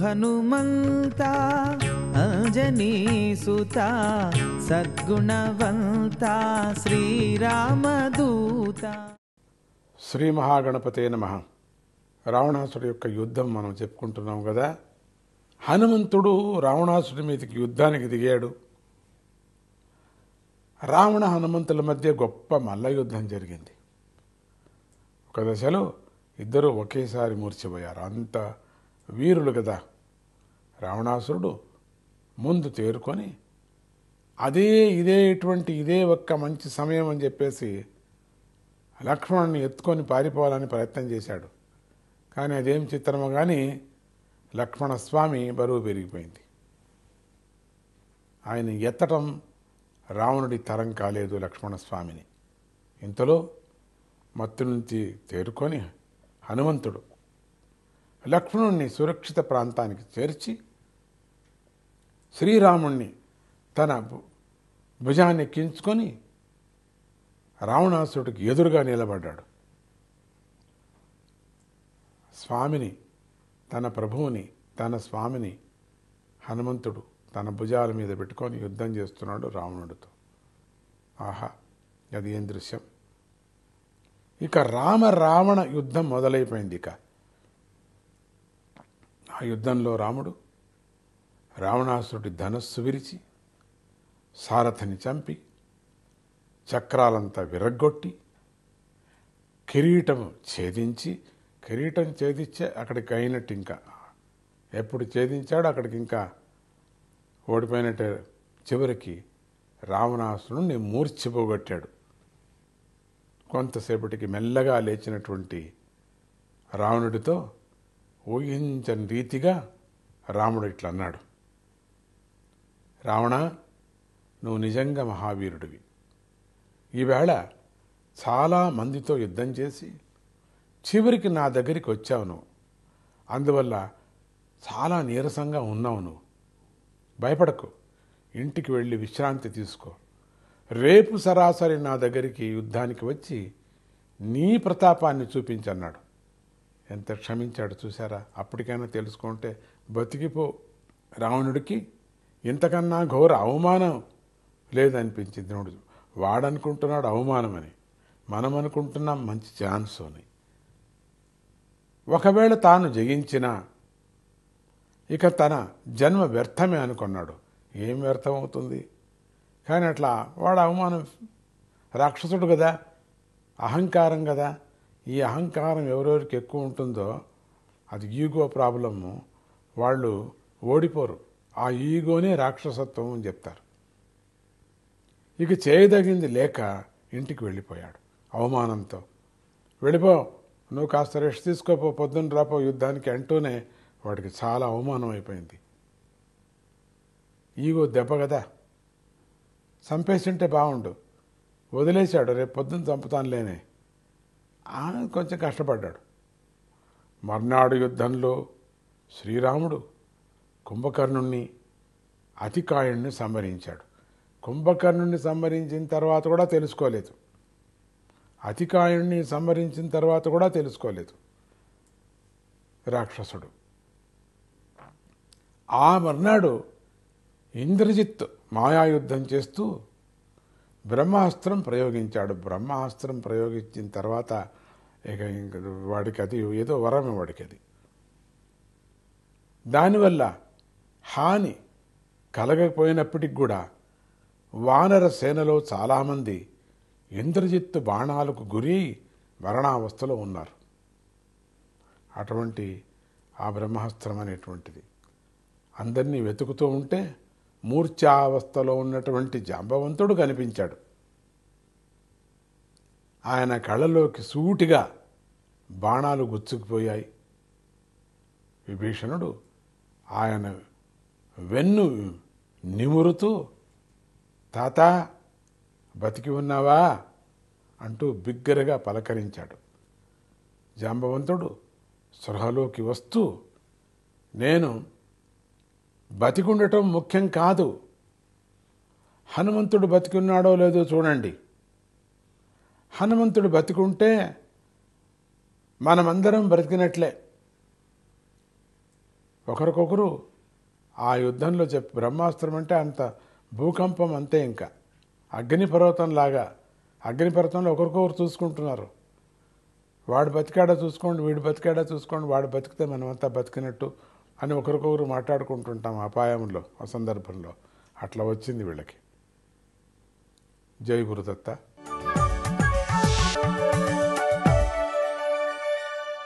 హనుమంత అంజనీసుత సద్గుణవంత శ్రీరామదూత. శ్రీ మహాగణపతే నమ. రావణాసుడి యొక్క యుద్ధం మనం చెప్పుకుంటున్నాం కదా. హనుమంతుడు రావణాసుడి మీదకి యుద్ధానికి దిగాడు. రావణ హనుమంతుల మధ్య గొప్ప మల్ల యుద్ధం జరిగింది. ఒక దశలో ఇద్దరు ఒకేసారి మూర్చిపోయారు అంత వీరులు కదా. రావణాసురుడు ముందు తేరుకొని అదే ఇదే ఇటువంటి ఇదే ఒక్క మంచి సమయం అని చెప్పేసి లక్ష్మణుని ఎత్తుకొని పారిపోవాలని ప్రయత్నం చేశాడు. కానీ అదేం చిత్రమో కానీ లక్ష్మణస్వామి బరువు పెరిగిపోయింది. ఆయన ఎత్తటం రావణుడి తరం కాలేదు లక్ష్మణస్వామిని. ఇంతలో మత్తు నుంచి తేరుకొని హనుమంతుడు లక్ష్మణుణ్ణి సురక్షిత ప్రాంతానికి చేర్చి శ్రీరాముణ్ణి తన భుజాన్ని ఎక్కించుకొని రావణాసుడికి ఎదురుగా నిలబడ్డాడు. స్వామిని తన ప్రభువుని తన స్వామిని హనుమంతుడు తన భుజాల మీద పెట్టుకొని యుద్ధం చేస్తున్నాడు రావణుడితో. ఆహా అది ఏం దృశ్యం? ఇక రామ రావణ యుద్ధం మొదలైపోయింది ఇక. ఆ యుద్ధంలో రాముడు రావణాసురుడి ధనస్సు విరిచి సారథిని చంపి చక్రాలంతా విరగ్గొట్టి కిరీటం ఛేదించి కిరీటం ఛేదించే అక్కడికి అయినట్టు ఇంకా. ఎప్పుడు ఛేదించాడో అక్కడికి ఇంకా ఓడిపోయినట్టు. చివరికి రావణాసురుణ్ణి మూర్చిపోగొట్టాడు కొంతసేపటికి మెల్లగా లేచినటువంటి రావణుడితో ఊహించని రీతిగా రాముడు ఇట్లా అన్నాడు. రావణ నువ్వు నిజంగా మహావీరుడివి. ఈవేళ చాలా మందితో యుద్ధం చేసి చివరికి నా దగ్గరికి వచ్చావు నువ్వు. అందువల్ల చాలా నీరసంగా ఉన్నావు నువ్వు. భయపడకు. ఇంటికి వెళ్ళి విశ్రాంతి తీసుకో. రేపు సరాసరి నా దగ్గరికి యుద్ధానికి వచ్చి నీ ప్రతాపాన్ని చూపించన్నాడు. ఎంత క్షమించాడు చూసారా అప్పటికైనా తెలుసుకుంటే బతికిపో. రావణుడికి ఇంతకన్నా ఘోర అవమానం లేదనిపించింది దేవుడు వాడనుకుంటున్నాడు అవమానమని. మనం అనుకుంటున్నాం మంచి ఛాన్స్ అని. ఒకవేళ తాను జయించినా ఇక తన జన్మ వ్యర్థమే అనుకున్నాడు. ఏం వ్యర్థం అవుతుంది కానీ అట్లా వాడు అవమానం రాక్షసుడు కదా అహంకారం కదా. ఈ అహంకారం ఎవరెవరికి ఎక్కువ ఉంటుందో అది ఈగో ప్రాబ్లము వాళ్ళు ఓడిపోరు. ఆ ఈగోనే రాక్షసత్వం అని చెప్తారు. ఇక చేయదగింది లేక ఇంటికి వెళ్ళిపోయాడు అవమానంతో. వెళ్ళిపో నువ్వు కాస్త రెస్ట్ తీసుకోపో పొద్దున్న రాపో యుద్ధానికి అంటూనే వాడికి చాలా అవమానం అయిపోయింది. ఈగో దెబ్బ కదా. చంపేసింటే బాగుండు వదిలేశాడు రేపు పొద్దున్న చంపుతానులేనే. కొంచెం కష్టపడ్డాడు. మర్నాడు యుద్ధంలో శ్రీరాముడు కుంభకర్ణుణ్ణి అతికాయుణ్ణి సంహరించాడు. కుంభకర్ణుణ్ణి సంహరించిన తర్వాత కూడా తెలుసుకోలేదు. అతికాయుణ్ణి సంహరించిన తర్వాత కూడా తెలుసుకోలేదు. రాక్షసుడు. ఆ మర్నాడు ఇంద్రజిత్ మాయాయుద్ధం చేస్తూ బ్రహ్మాస్త్రం ప్రయోగించాడు. బ్రహ్మాస్త్రం ప్రయోగించిన తర్వాత ఇక వాడికి అది ఏదో వరం వాడికి అది. దానివల్ల హాని కలగకపోయినప్పటికి కూడా వానర సేనలో చాలామంది ఇంద్రజిత్తు బాణాలకు గురి మరణావస్థలో ఉన్నారు. అటువంటి ఆ బ్రహ్మాస్త్రం అనేటువంటిది. అందరినీ వెతుకుతూ ఉంటే మూర్ఛావస్థలో ఉన్నటువంటి జాంబవంతుడు కనిపించాడు. ఆయన కళ్ళలోకి సూటిగా బాణాలు గుచ్చుకుపోయాయి. విభీషణుడు ఆయన వెన్ను నిమురుతూ తాత బతికి ఉన్నావా? అంటూ బిగ్గరగా పలకరించాడు. జాంబవంతుడు సృహలోకి వస్తూ నేను బతికుండటం ముఖ్యం కాదు. హనుమంతుడు బతికున్నాడో లేదో చూడండి. హనుమంతుడు బతికుంటే మనమందరం బ్రతికినట్లే. ఒకరికొకరు ఆ యుద్ధంలో చెప్పి బ్రహ్మాస్త్రం అంటే అంత భూకంపం అంతే ఇంకా. అగ్నిపర్వతం లాగా. అగ్నిపర్వతంలో ఒకరికొకరు చూసుకుంటున్నారు. వాడు బతికాడా చూసుకోండి వీడు బతికాడా చూసుకోండి వాడు బతికితే మనమంతా బతికినట్టు అని ఒకరికొకరు మాట్లాడుకుంటుంటాం అపాయంలో ఆ సందర్భంలో. అట్లా వచ్చింది వీళ్ళకి. జై గురుదత్త.